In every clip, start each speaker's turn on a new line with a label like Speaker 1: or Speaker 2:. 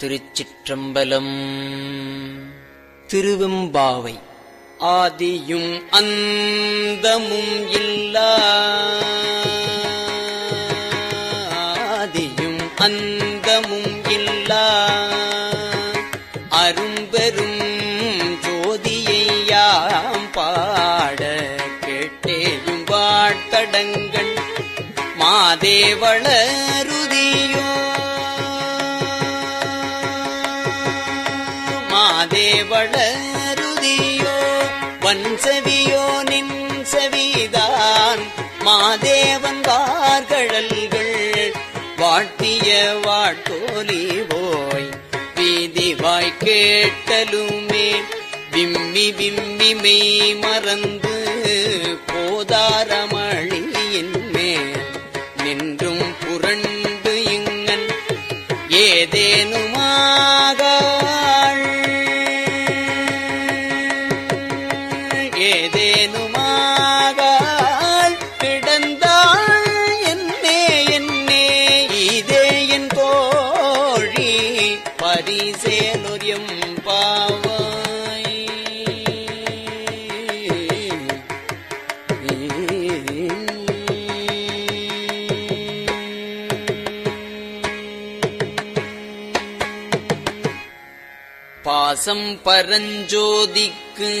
Speaker 1: திருச்சிற்றம்பலம். திருவெம்பாவை ஆதியும் அந்தமும் இல்லா. ஆதியும் அந்தமும் இல்லா. அரும்பெரும் ஜோதியை யாம் பாட கேட்டேயும் வாட்டடங்கள் மாதேவள வளருதியோ? வன்சவியோ நின் செவிதான் மாதேவன் வார்கழல்கள் வாட்டிய வாட்டோலி போய் வீதி வாய் கேட்டலுமே. விம்மி விம்மி மெய் மறந்து போதாரமழியின் மேல் நின்றும் புரண்டு இங்கன். ஏதேனும் பாசம் பரஞ்சோதிக்கு.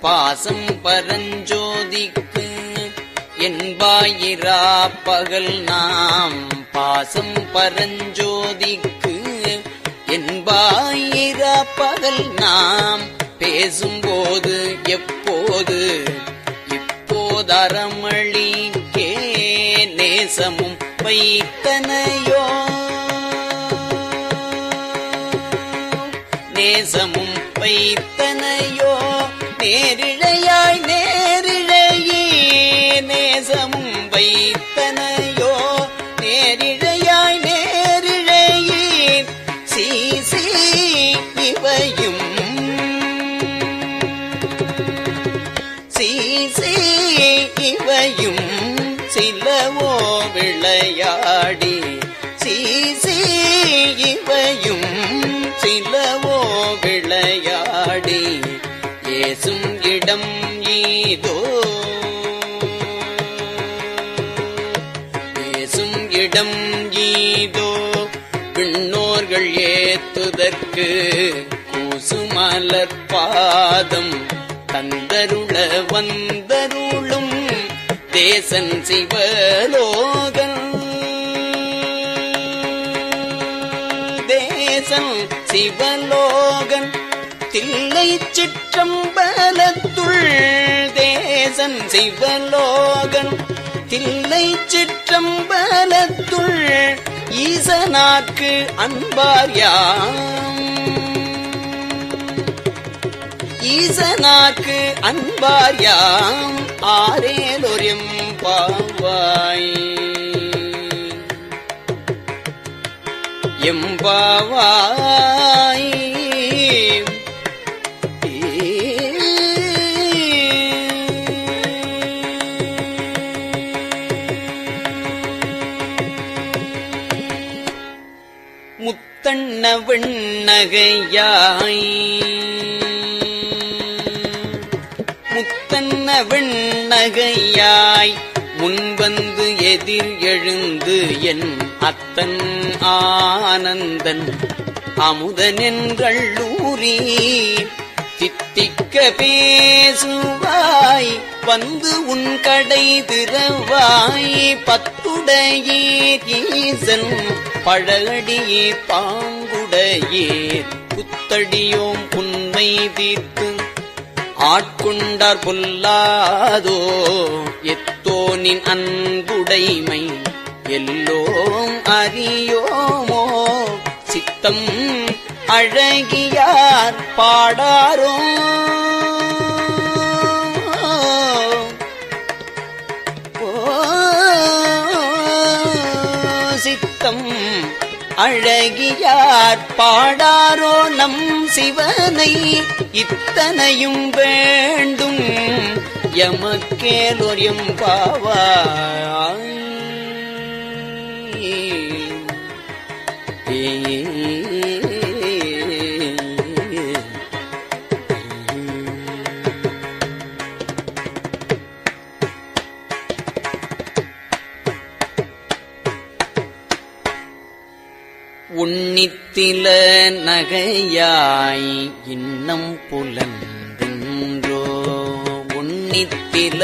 Speaker 1: பாசம் பரஞ்சோதிக்கு என்பாயிரா பகல் நாம். பாசம் பரஞ்சோதிக்கு என்பாயிரா பகல் நாம். பேசும்போது எப்போது? இப்போதரமளிக்கே நேசமும் வைத்தனையோ நேசமும் வைத்தனையோ நேரிழையாய் நேரிழையே நேசமும் வைத்தனையோ நேரிழையாய் நேரிழையே சீசி இவையும். சீசி இவையும் சிலவோ விளையாடி சீசி இவையும் சிலவோ ஈதோ பேசும் இடம் ஈதோ? விண்ணோர்கள் ஏத்துதற்கு கூசுமலர் பாதம் தந்தருள வந்தருளும் தேசன் சிவலோகன். தேசன் சிவ தில்லை சிற்றம்பலத்துள் தேசன் சிவலோகன். தில்லை சிற்றம்பலத்துள் ஈசனாக்கு அன்பார்யாம் ஈசனாக்கு அன்பார்யாம் ஆரேலொரியம் பாவாய். எம்பாவாய் விண்ணகையாய். முத்தன்ன விண்ணகையாய் முன்வந்து எதிர் எழுந்து என் அத்தன் ஆனந்தன். அமுதனென்றள்ளூரி தித்திக்க பேசுவாய். வந்து உன் கடை திறவாய் பத்துடையீர் ஈசன் பழகடியே பாங்குடையீர் புத்தடியோம் உண்மை தீர்த்து ஆட்கொண்டார் பொல்லாதோ எத்தோனின் அன்புடைமை எல்லோம் அறியோமோ. சித்தம் அழகியார் பாடாரோ. அழகியார் பாடாரோ நம் சிவனை இத்தனையும் வேண்டும். எமக்கேலோர் எம்பாவாய் உன்னித்தில நகையாய் இன்னம் புலந்தென்றோ? உன்னித்தில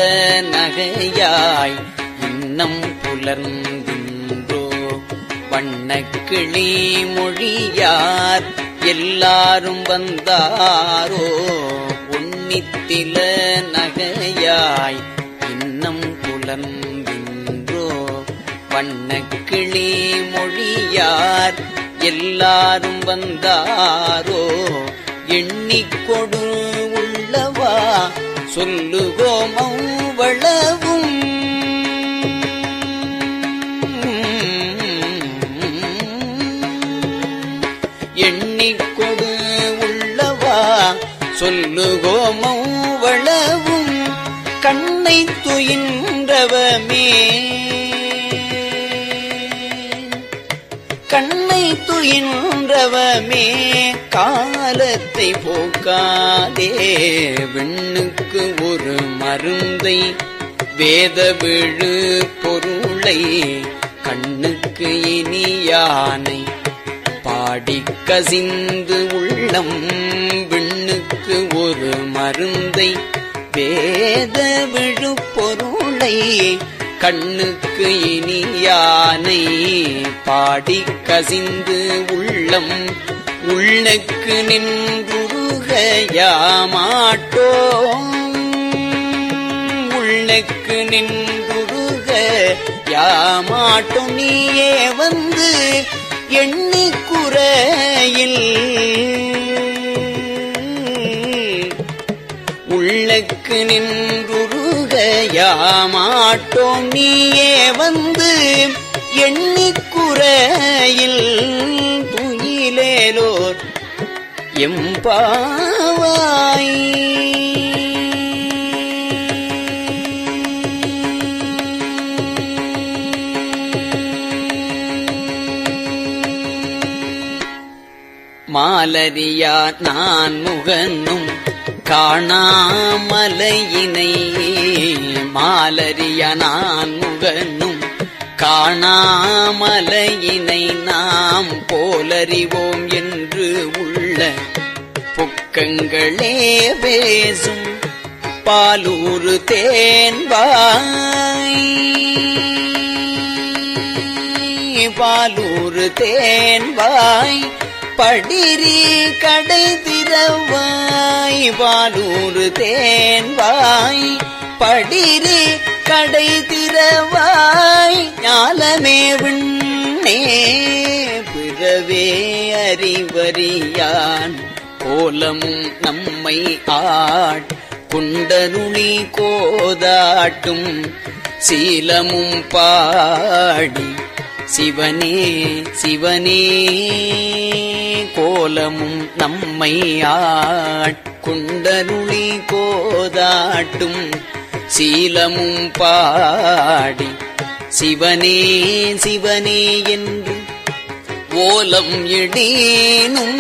Speaker 1: நகையாய் இன்னம் புலர்ந்தின்றோ வண்ணக்கிளி மொழியார் எல்லாரும் வந்தாரோ? உன்னித்தில நகையாய் இன்னம் புலர்ந்தின்றோ வண்ணக்கிளி மொழி யார் எல்லாரும் வந்தாரோ? எண்ணிக்கொடு உள்ளவா? சொல்லுவோம் அவ்வளவும் எண்ணிக்கொடு உள்ளவா? சொல்லுவோம் அவ்வளவும் கண்ணை துயின்றவமே. கண்ணை துயின்றவமே காலத்தை போக்காதே. விண்ணுக்கு ஒரு மருந்தை வேத விழு பொருளை கண்ணுக்கு இனியானை பாடி கசிந்து உள்ளம் விண்ணுக்கு ஒரு மருந்தை வேத விழு பொருளை கண்ணுக்கு இனியானை பாடி கசிந்து உள்ளம். உள்ளக்கு நின்றுருக உள்ளக்கு உள்ளுக்கு நின்றுருக யாமாட்டோம். நீயே வந்து எண்ணிக்குறையில் உள்ளக்கு நின்றுருக யாமாட்டோம் நீயே வந்து எண்ணிக்குறையில் துயிலேலோர் எம்பாவாய். மாலரியா நான் முகனும் காணாமலையினை மாலறிய நான் முகனும் காணாமலையினை நாம் போலறிவோம் என்று உள்ள புக்கங்களே பேசும் பாலூரு தேன்வாய். பாலூரு தேன்வாய் படிரி கடை திறவாய் பாலூரு தேன்வாய். படிரி கடை திறவாய் ஞாலமே விண்ணே. பிறவே அறிவறியான் கோலமும் நம்மை ஆட். குண்டருளி கோதாட்டும் சீலமும் பாடி. சிவனே சிவனே. கோலமும் நம்மை ஆட்குண்டருளி கோதாட்டும் சீலமும் பாடி. சிவனே சிவனே என்று ஓலம் இடீனும்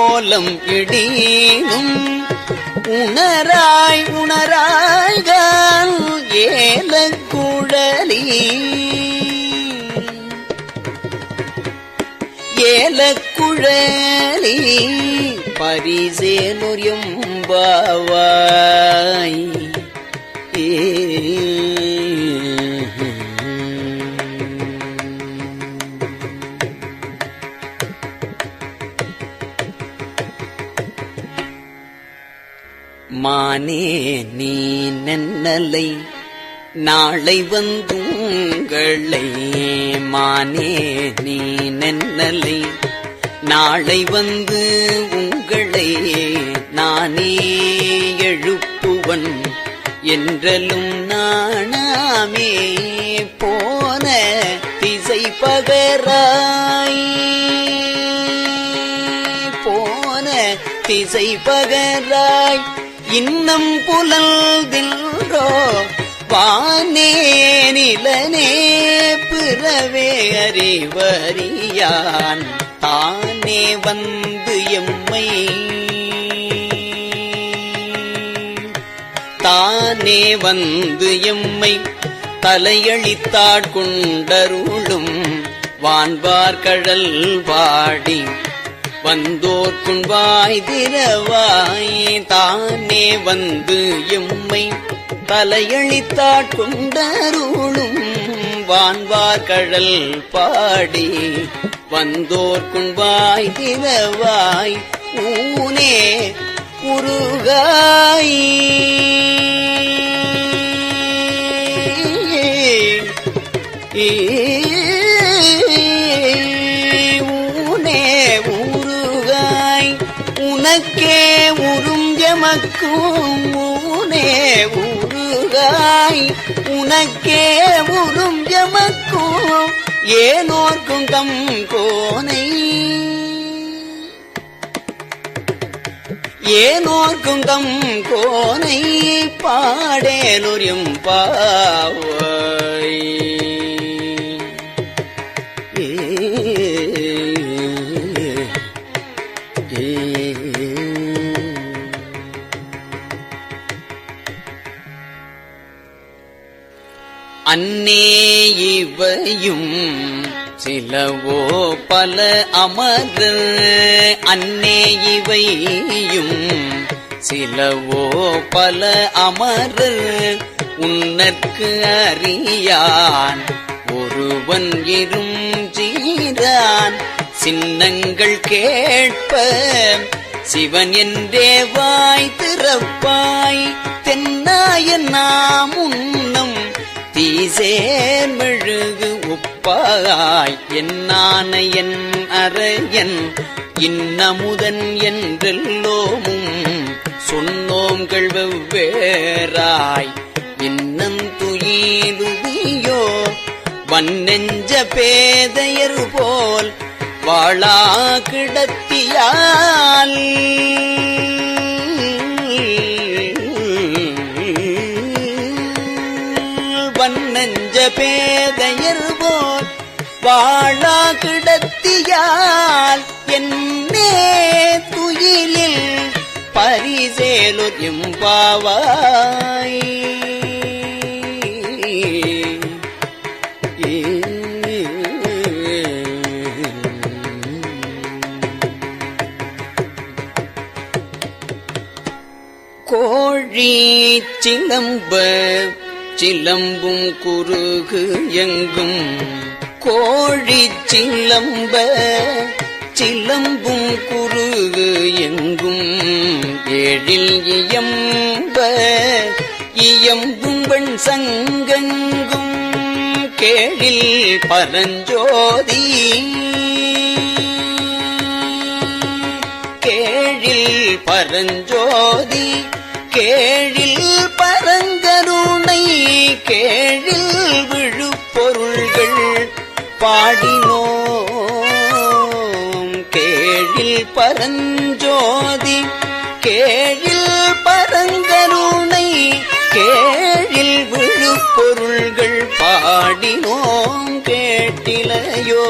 Speaker 1: ஓலம் இடீனும் உணராய் உணராய்கான் ஏல குழலி. ஏல குழலி பரிசேனுரியம் பாவாய். மானே நீ நன்னலை. நாளை வந்துங்களை மானே நீ நன்னலை. நாளை வந்து உங்களை நானே எழுப்புவன். என்றலும் நானாமே போன திசை பகராய். போன திசை பகராய். இன்னம் புலல்தில்ரோ வானே நிலனே பிறவே அறிவறியான் தானே வந்து எம்மை. தானே வந்து எம்மை தலையளித்தாட்கொண்டருளும் வான்பார் கழல் பாடி வந்தோர்க்கும் வாய் திரவாய் தானே வந்து எம்மை தலையளித்தாட்கொண்டருளும் வான்வார் கழல் பாடி. வந்தோர்க்கும் வாய் திரவாய் ஊனே குருகாய் ஊனே ஊனே உருகாய் உனக்கே உறும் எமக்கும் ஏனோர்க்கும் தம் கோனை. ஏனோர்க்கும் தம் கோனை. பாடேனுரியும் பாவை அன்னே இவையும் சிலவோ பல அமர் அன்னே இவையும் சிலவோ பல அமர் உன்னற்கு அறியான் ஒருவன் இரும் ஜீரான். சின்னங்கள் கேட்ப சிவன் என்றே வாய் திறப்பாய். தென்னாய நாம் உன்னம் தீசேர் மெழுகு உப்பாய் என்னான என் அறையன் இன்னமுதன் என்றெல்லோமும் சொன்னோங்கள் வெவ்வேறாய். இன்னம் துயிலுதியோ வன்னெஞ்ச பேதையர் போல் வாழா கிடத்தியா எம்பாவாய் கோழி சிலம்ப சிலம்பும் குறுகு எங்கும். கோழி சிலம்ப சிலம்பும் குருகு எங்கும் ஏழில் இயம்ப இயம்பும் வெண் சங்கெங்கும் கேழில் பரஞ்சோதி. கேழில் பரஞ்சோதி கேழில் பரங்கருணை கேழில் விழுப்பொருள்கள் பாடினோ பரஞ்சோதி கேழில் பரங்கருணை கேழில் விழுப்பொருள்கள் பாடினோம் கேட்டிலையோ.